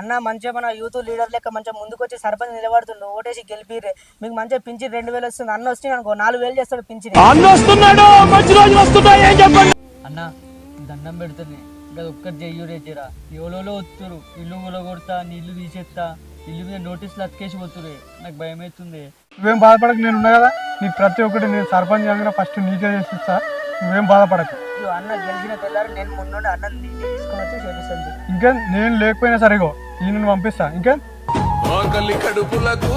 అన్న మంచిగా మన యూత్ లీడర్ లెక్క మంచిగా ముందుకు వచ్చి సర్పంచ్ నిలబడుతుండు ఓటేసి గెలిపిర్రే. మీకు మంచిగా పింఛన్ రెండు వేలు వస్తుంది అన్న వస్తుంది అనుకో నాలుగు వేలు చేస్తాడు పింఛన్ అన్న దండం పెడుతుంది. ఇంకా ఒక్కటి చెయ్యురే జరా. ఎవలో వస్తురు ఇల్లు కొడతా నీళ్ళు తీసేస్తా ఇల్లు మీద నోటీసులు అతికేసి పోతురే నాకు భయం అవుతుంది. నువ్వేం బాధపడకు నేను ఉన్నా కదా. నీకు ప్రతి ఒక్కటి నేను సర్పంచ్ కాగానే ఫస్ట్ నీకే చేసి ఇస్తా నువ్వేం బాధపడకు. అన్న గెలిచిన తెల్లారు నేను ముందు అన్న తీసుకొని వచ్చి చేపిస్తాను. ఇంకా నేను లేకపోయినా సరిగో ఈయన పంపిస్తా. ఇంకా? ఆకలి కడుపులకు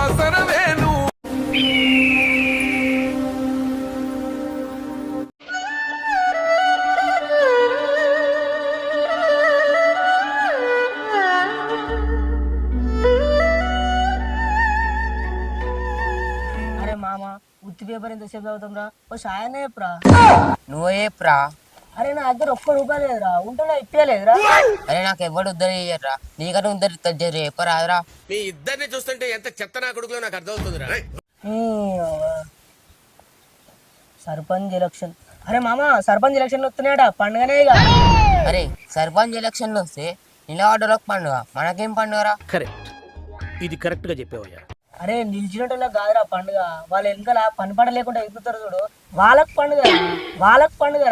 ఆసరవేను అరే మామ ఉత్తి పేపర్ ఎంతసేపు చదువుతాం రా ఓ సాయనే చెప్పురా నువ్వే ప్రా అరే నా దగ్గర ఒక్క రూపాయి లేదురా. ఉంటున్నా ఇప్పలేదురా అరే నాకు ఎవడు ఉద్దరి ఇయ్యరా నీకన్నా ఉద్దరి రేపు రాదురా. మీ ఇద్దరిని చూస్తుంటే ఎంత చెత్త నా కొడుకులో నాకు అర్థమవుతుందిరా. సర్పంచ్ ఎలక్షన్. అరే మామ సర్పంచ్ ఎలక్షన్ వస్తున్నాయట. పండుగనే ఇక. అరే సర్పంచ్ ఎలక్షన్లు వస్తే నిలబడ్డలకు పండుగ. మనకేం పండుగరా? కరెక్ట్. ఇది కరెక్ట్గా చెప్పావయ్యా. అరే నిలిచినట్టులా కాదురా పండుగ. వాళ్ళ వెనకాల పని పడ లేకుండా ఎగురుతారు చూడు. వాళ్ళకి పండుగ వాళ్ళకి పండుగ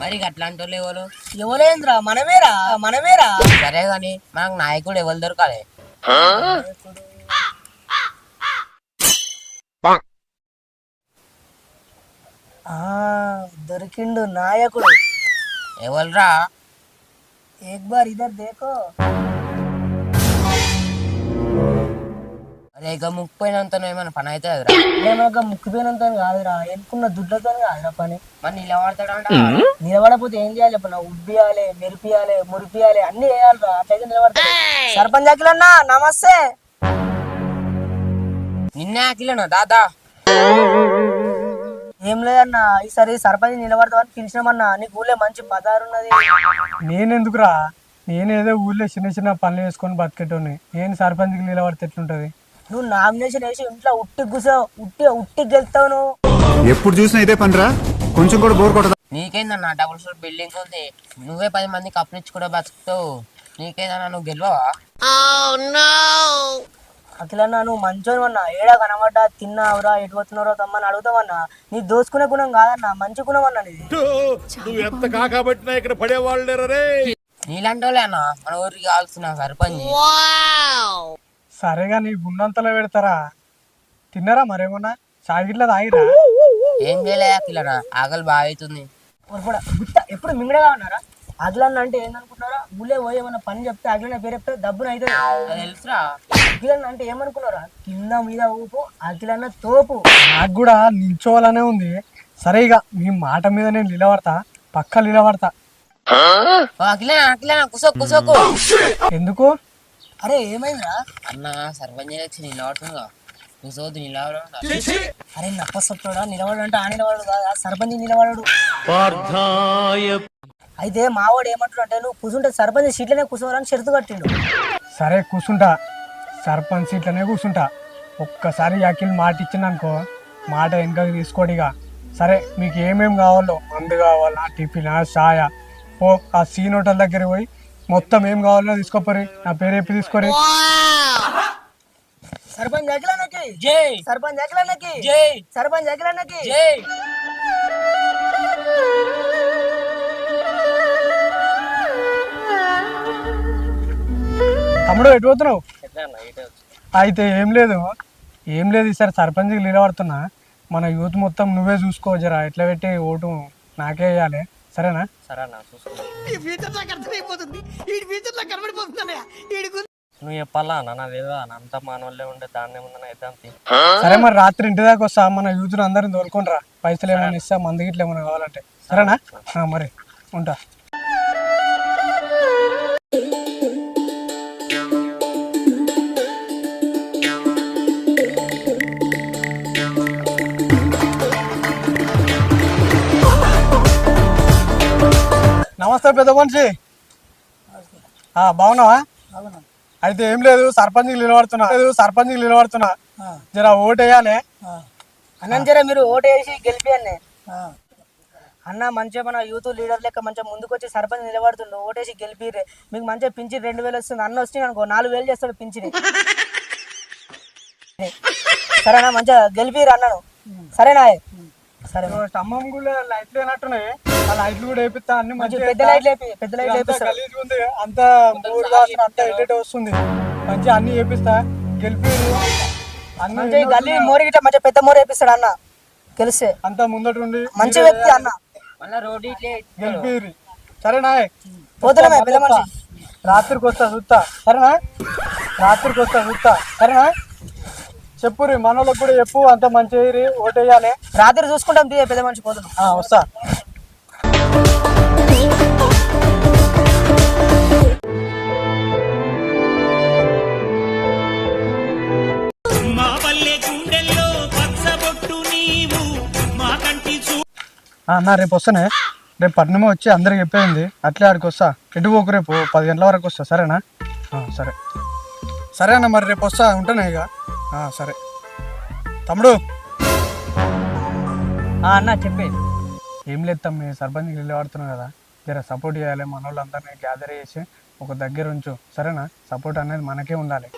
మరి అట్లాంటి వాళ్ళు ఎవరు? ఎవలేంద్రా మనమేరా? మనమేరా? సరే గాని మనకు నాయకుడు ఎవరు దొరకాలి? ఆ దొరికిండు నాయకుడు. ఎవరురా? ఏక్ బార్ ఇద్దరు దేకో. అరే ఇక ముక్కుపోయినంత ఏమైనా పని అవుతుంది కదరా ఏమనక ముక్కిపోయినంత కాదురా. ఎన్నుకున్న దుడ్లతో కాదురా పని. మరి నిలబడతాడంట. నిలబడపోతే ఏం చేయాలి చెప్పు? ఉబ్బియాలి మెరిపియాలి మురిపియాలి అన్ని వేయాలిరా అట్లయితే నిలబడతా సర్పంచ్ అఖిలన్నా నమస్తే. నిన్నే అఖిలనా దాదా? ఏం లేదన్నా ఈసారి సర్పంచ్ నిలబడతామని పిలిచినామన్నా నీకు ఊళ్ళో మంచి పదారు ఉన్నది. నేనెందుకురా? నేనేదో ఊళ్ళో చిన్న చిన్న పనులు వేసుకొని బతికేటోని నేను సర్పంచ్కి నిలబడితే ఎట్లుంటది? నువ్వు నామినేషన్ వేసి ఇంట్లో ఉట్టి కూసావు ఉట్టి ఉట్టి గెలుతావు నువ్వు. ఎప్పుడు చూసినా ఇదే పనిరా? కొంచెం కూడా బోర్ కొట్టదా? నీకేందన్నా డబుల్ స్టోర్ బిల్డింగ్ ఉంది. నువ్వే పది మందికి అప్పించి కూడా బతుకుతావు. నీకేందన్నా నువ్వు గెలవవా? అఖిలన్నా నువ్వు మంచోని అన్నా ఏడా కనబడ్డా? తిన్నావురా? ఎటు పోతున్నారో తమ్మని అడుగుతావన్నా. నీ దోసుకునే గుణం కాదన్నా. మంచి గుణం అన్నా నీది. నువ్వు ఎంత కాకబట్టినా ఇక్కడ పడేవాళ్ళు నీలాంటి వాళ్ళే అన్న. మన ఊరికి కావాల్సిన సర్పంచ్. సరేగా నీ గుండంతలో పెడతారా? తిన్నారా మరేమన్నా? సాగిట్లా తాగిరా ఏం చేయలే అఖిలనా ఆకలి బాగా అవుతుంది పొరపడ ఎప్పుడు మింగడగా ఉన్నారా అఖిలన్న అంటే ఏందనుకుంటున్నారా? ఊళ్ళో పోయి ఏమన్నా పని చెప్తే అఖిలన్న పేరు చెప్తే డబ్బున అవుతుంది అది తెలుసురా. అఖిలన్న అంటే ఏమనుకున్నారా? కింద మీద ఊపు అఖిలన్న తోపు. నాకు కూడా నిల్చోవాలనే ఉంది. సరే ఇక మీ మాట మీద నేను నిలబడతా. పక్క నిలబడతా. ఓ అఖిలనా అఖిలనా కుసో కుసోకు. ఎందుకు? అరే ఏమైందిరా? అన్న సర్పంచ్ ఎలక్షన్ నిలబడుతుందిగా కుసోదు నిలబడ అరే నప్పసొట్టోడా నిలబడు అంటే ఆ నిలబడు కాదా? సర్పంచ్ నిలబడడు. అయితే మావాడు ఏమంటాడు అంటే నువ్వు కూర్చుంటే సర్పంచ్ సీట్లనే కూర్చోవాలని షరతు కట్టిండు. సరే కూర్చుంటా సర్పంచ్ సీట్లనే కూర్చుంటా ఒక్కసారి అఖిల్ మాట ఇచ్చిందనుకో మాట వెనకకి తీసుకోడిగా సరే మీకు ఏమేం కావాలో మందు కావాలా టిఫిన్ చాయ? ఓ ఆ సీన్ హోటల్ దగ్గర పోయి మొత్తం ఏం కావాలో తీసుకోపోరి. నా పేరు చెప్పి తీసుకోరి. సర్పంచ్ అఖిలన్నకి జై. సర్పంచ్ అఖిలన్నకి జై. సర్పంచ్ అఖిలన్నకి జై. తమ్ముడు ఎటు పోతున్నావు? అయితే ఏం లేదు. ఏం లేదు ఈసారి సర్పంచ్కి నిలబడుతున్నా మన యూత్ మొత్తం నువ్వే చూసుకో జరా ఎట్లా పెట్టి ఓటు నాకే వేయాలి సరేనా? నువ్వు చెప్పాలా అన్న? నా లేదా అంత మానవులే ఉండే దాన్ని ఏమన్నా అయితే అంతే. సరే మరి రాత్రి ఇంటి దాకా వస్తా. మన యూత్ అందరిని తోలుకొని రా పైసలు ఏమైనా ఇస్తా మంది గిట్ల ఏమైనా కావాలంటే. సరేనా? ఆ, మరి. ఉంటా. నమస్తే పెద్ద మనిషి. బాగున్నావా? అయితే ఏం లేదు సర్పంచ్కి నిలబడుతున్నా. లేదు సర్పంచ్కి నిలబడుతున్నా. జర ఓటు వేయాలి అన్నం జర మీరు ఓటు వేసి గెలిపియండి అన్న మంచిగా మన యూత్ లీడర్ లెక్క మంచిగా ముందుకు వచ్చి సర్పంచ్ నిలబడుతుండు ఓటేసి గెలిపిర్రే. మీకు మంచిగా పింఛన్ రెండు వేలు వస్తుంది అన్న వస్తుంది అనుకో నాలుగు వేలు చేస్తాడు పింఛని సరేనా మంచిగా గెలిపిర్రు అన్నను. సరేనా సరే. స్తంభం కూడా లైట్లు అయినట్టున్నాయి ఆ లైట్లు కూడా వేపిస్తా అన్ని మంచి మంచిగా పెద్ద లైట్లు వేపి పెద్ద లైట్లు గలీజ్గా ఉంది. అంత మూడు వాసన అంతా ఎడిట్ వస్తుంది. మంచిగా అన్ని వేపిస్తా. గెలిపి అన్ని గల్లీ మోరి గిట్ట మంచిగా పెద్ద మోరి వేపిస్తాడు అన్న. గెలిస్తే. అంతా ముందట ఉండి మంచి వ్యక్తి అన్న. సరేనా పోతున్నామే పెద్ద మనిషి. రాత్రికి వస్తా చూస్తా. సరేనా? రాత్రికి వస్తా చూస్తా. సరేనా? చెప్పురి మనోళ్ళకి కూడా చెప్పు అంత మంచి ఓటేయాలి. రాత్రి చూసుకుంటాం తీయ పెద్ద మనిషి పోతున్నాం వస్తా. అన్న రేపు వస్తానే. రేపు పట్నమే వచ్చి అందరికి చెప్పేయండి. అట్లే ఆడికి వస్తా. ఎటు పోకు రేపు? పది గంటల వరకు వస్తా. సరేనా? సరే సరే. అన్న మరి రేపు వస్తా. ఉంటానే ఇక. సరే. తమ్ముడు. ఆ అన్న చెప్పే. ఏం లేదు తమ్మి సర్పంచ్కి వెళ్ళి వాడుతున్నావు కదా. జర సపోర్ట్ చేయాలి మన వాళ్ళందరినీ గ్యాదర్ చేసి ఒక దగ్గర ఉంచు. సరేనా? సపోర్ట్ అనేది మనకే ఉండాలి.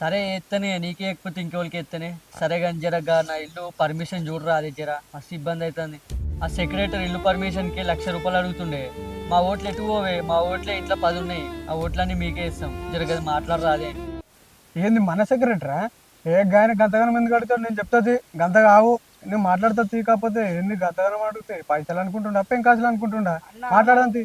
సరే ఎత్తనే. నీకే ఎక్కిపోతే ఇంకెవరికి ఎత్తనే? సరే కానీ జరగా నా ఇల్లు పర్మిషన్ చూడరా అది జర. మస్తు ఇబ్బంది అవుతుంది. ఆ సెక్రటరీ ఇల్లు పర్మిషన్కి లక్ష రూపాయలు అడుగుతుండే. మా ఓట్లు ఎటు పోవే మా ఓట్లే ఇంట్లో పది ఉన్నాయి. ఆ ఓట్లన్నీ మీకే ఇస్తాం. జరగదు మాట్లాడరా అదే ఏంది మన సెక్రటరా ఏ గాయన గంతగానం ఎందుకు అడుగుతాడు? నేను చెప్తాది గంత కావు. నేను మాట్లాడుతా తీ కాకపోతే ఏంది గంతగానం అడుగుతాయి పైసలు అనుకుంటుండా అప్పేం కాసులు అనుకుంటుండా? మాట్లాడంతి.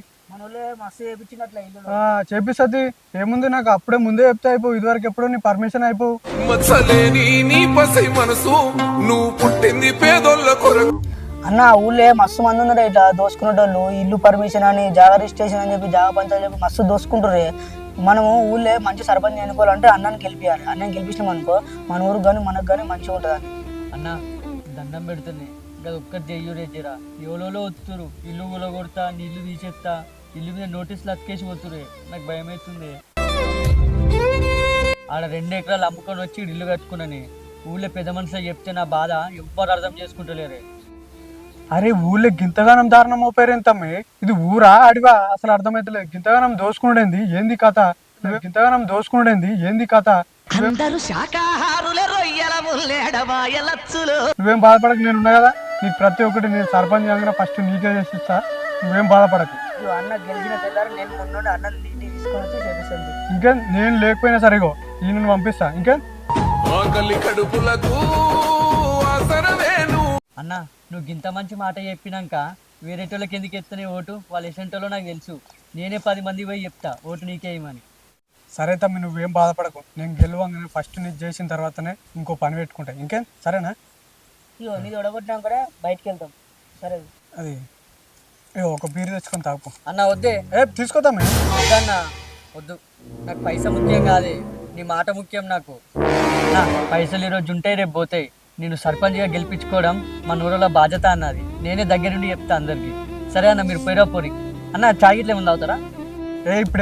చేపిస్తుంది. ఏముంది నాకు అప్పుడే ముందే చెప్తే అయిపో ఇదివరకు ఎప్పుడో నీ పర్మిషన్ అయిపో మచ్చలేని నీ పసై మనసు నువ్వు పుట్టింది పేదోళ్ళ కొరకు. అన్న ఊళ్ళే మస్తు మంది ఉన్నారు ఇట్లా దోసుకునేటోళ్ళు. ఇల్లు పర్మిషన్ అని జాగా రిజిస్ట్రేషన్ అని చెప్పి జాగా పంచాయతీ చెప్పి మస్తు దోసుకుంటారు మనము ఊళ్ళే మంచి సర్పంచ్ ఎన్నుకోవాలంటే అన్నాన్ని గెలిపియాలి. అన్నని గెలిపించినాం అనుకో మన ఊరికి కానీ మనకు కానీ మంచిగా ఉంటుంది అన్న దండం పెడుతుంది ఇంకా ఒక్కటి చెయ్యూరే జరా ఎవలెల్లో వస్తురు ఇల్లు కొడతా నీళ్ళు తీసేస్తా ఇల్లు మీద నోటీసులు అతికేసి పోతురే నాకు భయం అవుతుంది ఆడ రెండు ఎకరాలు అమ్ముకొని వచ్చి ఇల్లు కట్టుకున్నాను. ఊళ్ళో పెద్ద మనుషులు చెప్తే నా బాధ ఎవ్వరు అర్థం చేసుకుంటలేరే. అరే ఊళ్ళో గింతగానం దారుణం మోపారేం తమ్మి ఇది ఊరా అడివా అసలు అర్థమైతలేదు గింతగానం దోసుకునేది ఏంది కథ? గింతగానం దోసుకునేది ఏంది కథ? నువ్వేం బాధపడకు నేను ఉన్నా కదా? నీకు ప్రతి ఒక్కటి నేను సర్పంచ్ కాగానే ఫస్ట్ నీకే చేసిస్తా. నువ్వేం బాధపడకు. ఇదిగో అన్న గెలిచిన తెల్లారి నేను ముందు అన్న నీటి తీసుకొని వచ్చి చేపిస్తుంది. ఇంకా? నేను లేకపోయినా సరిగో ఈయన పంపిస్తా. ఇంకా? ఆకలి కడుపులకు ఆసరవేను అన్న నువ్వు ఇంత మంచి మాట చెప్పినాక వేరేటోళ్ళకి ఎందుకు ఎత్తనే ఓటు? వాళ్ళు ఎసంటోలో నాకు తెలుసు. నేనే పది మంది పోయి చెప్తా. ఓటు నీకే ఇవ్వమని. సరే తమ్మి నువ్వేం బాధపడకు. నేను గెలవంగానే ఫస్ట్ నీకు చేసిన తర్వాతనే ఇంకో పని పెట్టుకుంటా. ఇంకేం? సరేనా? ఇగో నీది ఒడగొట్టినాక కూడా బయటికి వెళ్తాం సరే. అది. ఇగో ఒక బీరు తెచ్చుకొని తాగు. అన్న వద్దే. ఏ తీసుకోతామే వద్దన్న. వద్దు. నాకు పైసా ముఖ్యం కాదే. నీ మాట ముఖ్యం నాకు. పైసలు ఈరోజు ఉంటాయి రేపు పోతాయి. నేను సర్పంచ్గా గెలిపించుకోవడం మా నూరులో బాధ్యత అన్నది. నేనే దగ్గరుండి చెప్తా అందరికీ. సరే అన్న మీరు పోయిరా పోరి. అన్న చాయ్ ఇట్లా ఏమన్నా అవుతారా ఏ ఇప్పుడు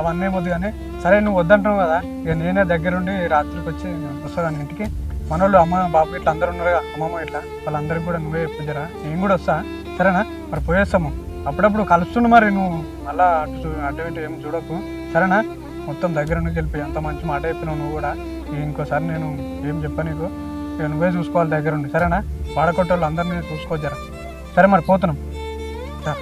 అవన్నీ ఏమొద్దు కానీ సరే నువ్వు వద్దంటున్నావు కదా ఇక నేనే దగ్గరుండి రాత్రికి వచ్చి వస్తాను ఇంటికి. మన వాళ్ళు అమ్మ బాబు ఇట్లా అందరు ఉన్నారు కదా అమ్మమ్మ ఇట్లా వాళ్ళందరికీ కూడా నువ్వే చెప్పుజరా నేను కూడా వస్తా. సరేనా? మరి పోయేస్తాము. అప్పుడప్పుడు కలుస్తున్నా మరి నువ్వు. మళ్ళా అటు అటు ఇటు ఏం చూడకు. సరేనా? మొత్తం దగ్గర నుండి వెళ్ళిపోయి అంత మంచి మాట చెప్పినావు నువ్వు కూడా. ఇంకోసారి నేను ఏం చెప్పా నీకు? ఇక నువ్వే చూసుకోవాలి దగ్గరుండి సరేనా? వాడకొట్టోళ్ళు అందరినీ చూసుకోవచ్చారా సరే మరి పోతున్నాం. సరే